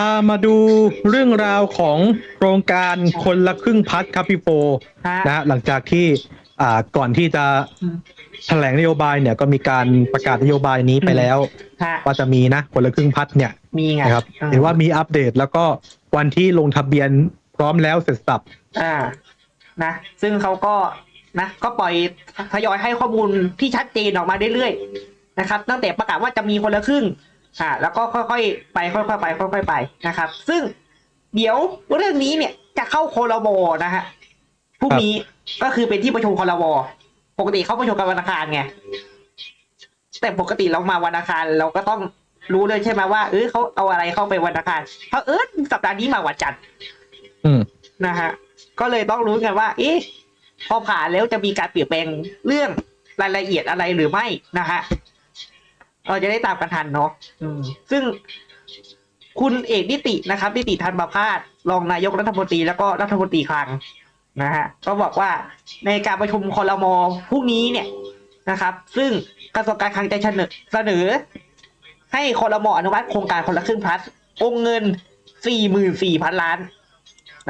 อ่ามาดูเรื่องราวของโครงการคนละครึ่งพัดครับพี่โฟฮะนะฮะหลังจากที่อ่าก่อนที่จะอืมแถลงนโยบายเนี่ยก็มีการประกาศนโยบายนี้ไปแล้วฮะว่าจะมีนะคนละครึ่งพัดเนี่ยมีไงนะครับอ่เห็นว่ามีอัปเดตแล้วก็วันที่ลงทะเบียนพร้อมแล้วเสร็จสับอ่า นะ ซึ่งเขาก็ นะ ก็ปล่อยทยอยให้ข้อมูลที่ชัดเจนออกมาเรื่อยๆ นะครับ ตั้งแต่ประกาศว่าจะมีคนละครึ่ง อ่าแล้วก็ค่อยๆไปค่อยๆไปค่อยๆไปนะครับ ซึ่งเดี๋ยวเรื่องนี้เนี่ยจะเข้าโคลบนะฮะพรุ่งนี้ก็คือเป็นที่ประชุมคอรวปกติเขาประชุมกันวันอังคารไงแต่ปกติเรามาวันอังคารเราก็ต้องรู้เลยใช่ไหมว่าเออเขาเอาอะไรเข้าไปวันอังคารเพราะเออสัปดาห์นี้มาวันจันทร์อืมนะฮะก็เลยต้องรู้กันว่า เอ๊ะพอผ่านแล้วจะมีการเปลี่ยนแปลงเรื่องรายละเอียดอะไรหรือไม่นะฮะ เราจะได้ตามกันทันเนาะอืมซึ่งคุณเอกนิตินะครับนิติธันประพาสรองนายกรัฐมนตรีแล้วก็รัฐมนตรีคลังนะฮะก็บอกว่าในการประชุมคอรมอพรุ่งนี้เนี่ยนะครับ ซึ่งกระทรวงการคลังจะเสนอเสนอให้คอรมออนุมัติโครงการคนละครึ่งพลัสองค์เงินสี่หมื่นสี่พันล้าน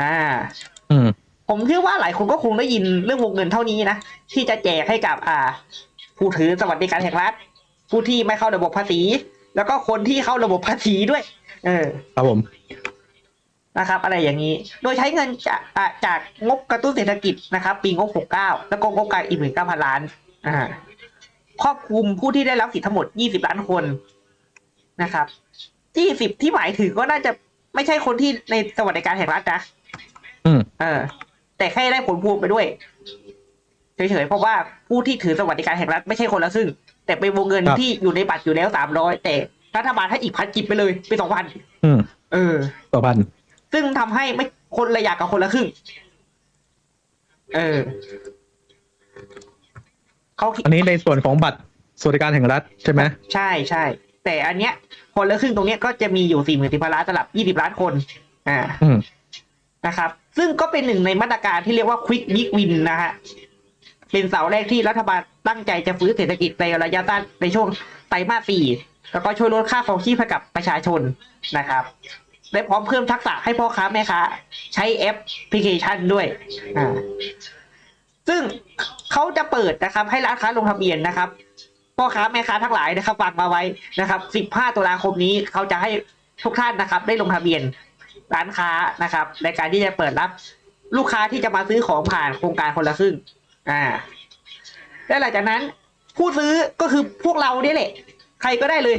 อ่าอืมผมเชื่อว่าหลายคนก็คงได้ยินเรื่องวงเงินเท่านี้นะ ที่จะแจกให้กับ อ่า ผู้ถือสวัสดิการแห่งรัฐ ผู้ที่ไม่เข้าระบบภาษี แล้วก็คนที่เข้าระบบภาษีด้วย เออ ครับผม นะครับ อะไรอย่างนี้ โดยใช้เงินจากอ่าจากงบกระตุ้นเศรษฐกิจนะครับ ปีงบ 69 แล้วก็งบกลางอีกหมื่นเก้าพันล้าน อ่า ครอบคลุมผู้ที่ได้รับสิทธิ์ทั้งหมด 20 ล้านคนนะครับ 20 ที่หมายถึงก็น่าจะไม่ใช่คนที่ในสวัสดิการแห่งรัฐนะ อืม เออ แต่แค่ได้ผลพวงไปด้วย เฉยๆเพราะว่าผู้ที่ถือสวัสดิการแห่งรัฐไม่ใช่คนละซึ่ง แต่เป็นวงเงินครับ ที่อยู่ในบัตรอยู่แล้วสามร้อยแต่รัฐบาลให้อีกพันกิบไปเลยเป็นสองพันอืมเออ ต่อพันซึ่งทำให้ไม่คนละอยากกับคนละครึ่ง เออเขาคิดอันนี้ในส่วนของบัตรสวัสดิการแห่งรัฐใช่ไหมใช่ใช่ แต่อันเนี้ย คนละครึ่งตรงเนี้ยก็จะมีอยู่สี่หมื่นสิบล้านสำหรับยี่สิบล้านคน อ่า อืมนะครับ ซึ่งก็เป็นหนึ่งในมาตรการที่เรียกว่า Quick Big Win นะฮะ เป็นเสาแรกที่รัฐบาลตั้งใจจะฟื้นเศรษฐกิจในระยะสั้นในช่วงไตรมาสสี่แล้วก็ช่วยลดค่าครองชีพให้กับประชาชนนะครับและพร้อมเพิ่มทักษะให้พ่อค้าแม่ค้า ใช้แอปพลิเคชันด้วยอ่าซึ่งเขาจะเปิดนะครับ ให้ร้านค้าลงทะเบียนนะครับพ่อค้าแม่ค้าทั้งหลายนะครับฟังมาไว้นะครับ 15 ตุลาคมนี้เขาจะให้ทุกท่านนะครับ ได้ลงทะเบียนร้านค้านะครับ ในการที่จะเปิดรับลูกค้าที่จะมาซื้อของผ่านโครงการคนละครึ่ง อ่า และหลังจากนั้น ผู้ซื้อก็คือพวกเราเนี่ยแหละ ใครก็ได้เลย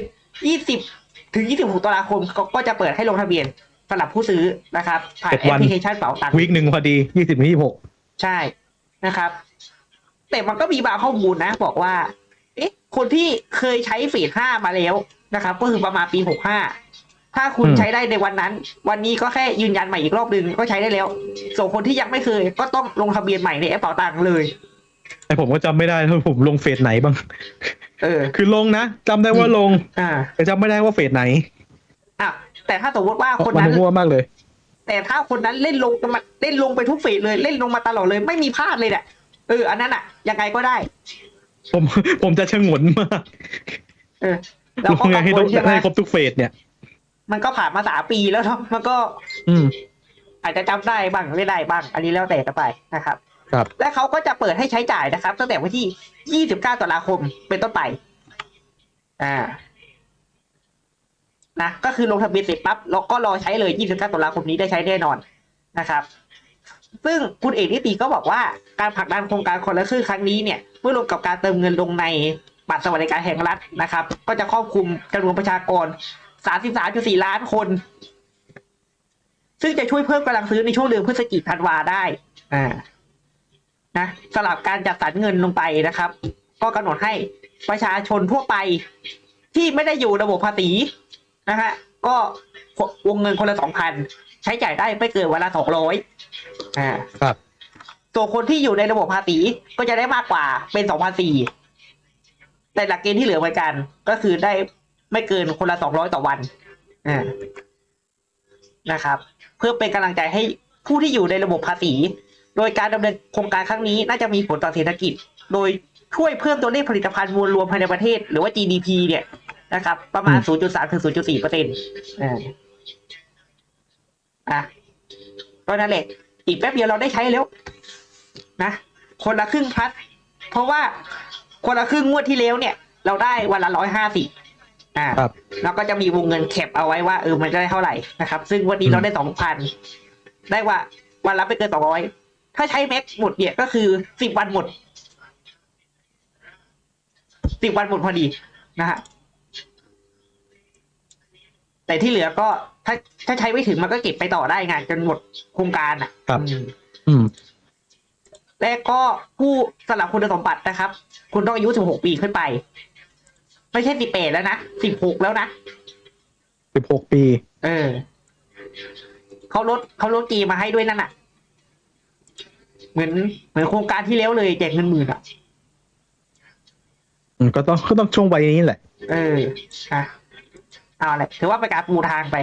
20ถึง26ตุลาคมก็ก็จะเปิดให้ลงทะเบียนสำหรับผู้ซื้อนะครับ ผ่านเจ็ดแอวัปนพลิเคชันเป๋าตังค์วีคหนึ่งพอดียี่สิบยี่หกใช่นะครับ แต่มันก็มีบางข้อมูลนะ บอกว่า เอ๊ะ คนที่เคยใช้เฟสห้ามาแล้วนะครับ ก็คือประมาณปีหกห้า ถ้าคุณใช้ได้ในวันนั้น วันนี้ก็แค่ยืนยันใหม่อีกรอบหนึ่งก็ใช้ได้แล้ว ส่วนคนที่ยังไม่เคย ก็ต้องลงทะเบียนใหม่ในแอปเป๋าตังค์เลยแต่ผมก็จำไม่ได้ว่าผมลงเฟสไหนบ้าง เออ คือลงนะจำได้ว่าลง อ่า แต่จำไม่ได้ว่าเฟสไหนอะแต่ถ้าสมมติว่าคนมันนั้นมั่วมากเลย แต่ถ้าคนนั้นเล่นลงมาเล่นลงไปทุกเฟสเลย เล่นลงมาตลอดเลย ไม่มีพลาดเลยเนี่ยเอออันนั้นอะยังไงก็ได้ ผมผมจะชงนมากเออแล้วลก็งไงกังให้วต้อลงใช่ไหมให้ครบทุกเฟสเนี่ย มันก็ผ่านมาสามปีแล้วเนาะมันก็ อืม อาจจะจำได้บ้างไม่ได้บ้าง อันนี้แล้วแต่กันไปนะครับ ครับ และเขาก็จะเปิดให้ใช้จ่ายนะครับ ตั้งแต่วันที่ 29ตุลาคมเป็นต้นไป อ่า นะ ก็คือลงทะเบียนเสร็จปั๊บเราก็รอใช้เลย 29ตุลาคมนี้ได้ใช้แน่นอนนะครับ ซึ่งคุณเอกนิติก็บอกว่าการผลักดันโครงการคนละครึ่งครั้งนี้เนี่ยเมื่อรวมกับการเติมเงินลงในบัตรสวัสดิการแห่งรัฐนะครับ ก็จะครอบคลุมจำนวนประชากร 33.4 ล้านคน ซึ่งจะช่วยเพิ่มกำลังซื้อในช่วงเดือนพฤศจิกธันวาได้ อ่า นะสลับการจัดสรรเงินลงไปนะครับ ก็กำหนดให้ประชาชนทั่วไปที่ไม่ได้อยู่ระบบภาษีนะฮะก็วงเงินคนละสองพันใช้จ่ายได้ไม่เกินวันละสองร้อยอ่าครับส่วนคนที่อยู่ในระบบภาษีก็จะได้มากกว่าเป็นสองพันสี่แต่หลักเกณฑ์ที่เหลือเหมือนกัน ก็คือได้ ไม่เกินคนละสองร้อยต่อวันอ่านะครับ เพื่อเป็นกำลังใจให้ผู้ที่อยู่ในระบบภาษี โดยการดำเนินโครงการครั้งนี้น่าจะมีผลต่อเศรษฐกิจ โดยช่วยเพิ่มตัวเลขผลิตภัณฑ์มวลรวมภายในประเทศ หรือว่า GDP เนี่ยนะครับ ประมาณ 0.3 ถึง 0.4เปอร์เซ็นต์อะก็นั่นแหละ อีกแป๊บเดียวเราได้ใช้แล้ว นะ คนละครึ่งพัด เพราะว่าคนละครึ่งงวดที่แล้วเนี่ย เราได้วันละร้อยห้าสิบ อ่าครับแล้วก็จะมีวงเงินแคปเอาไว้ว่าเออมันจะได้เท่าไหร่นะครับ ซึ่งวันนี้อืม เราได้สองพันได้ว่าวันละไม่เกินสองร้อยถ้าใช้แม็กหมดเนี่ยก็คือสิบวันหมดสิบวันหมดพอดีนะฮะแต่ที่เหลือก็ถ้าถ้าใช้ไม่ถึงมันก็เก็บไปต่อได้งานจนหมดโครงการอะครับ อืม อืม และก็ผู้สลับคุณสมบัตินะครับ คุณต้องอายุ 16 ปีขึ้นไป ไม่ใช่18แล้วนะ16แล้วนะสิบหกปี เออเขาลดเขาลดเกมมาให้ด้วยนั่นน่ะ เหมือนเหมือนโครงการที่แล้วเลยแจกเงินหมื่นอะอืมก็ต้องก็ต้องช่วงวัยนี้แหละ เอออะเอาแหละถือว่าเป็นการปูทางไป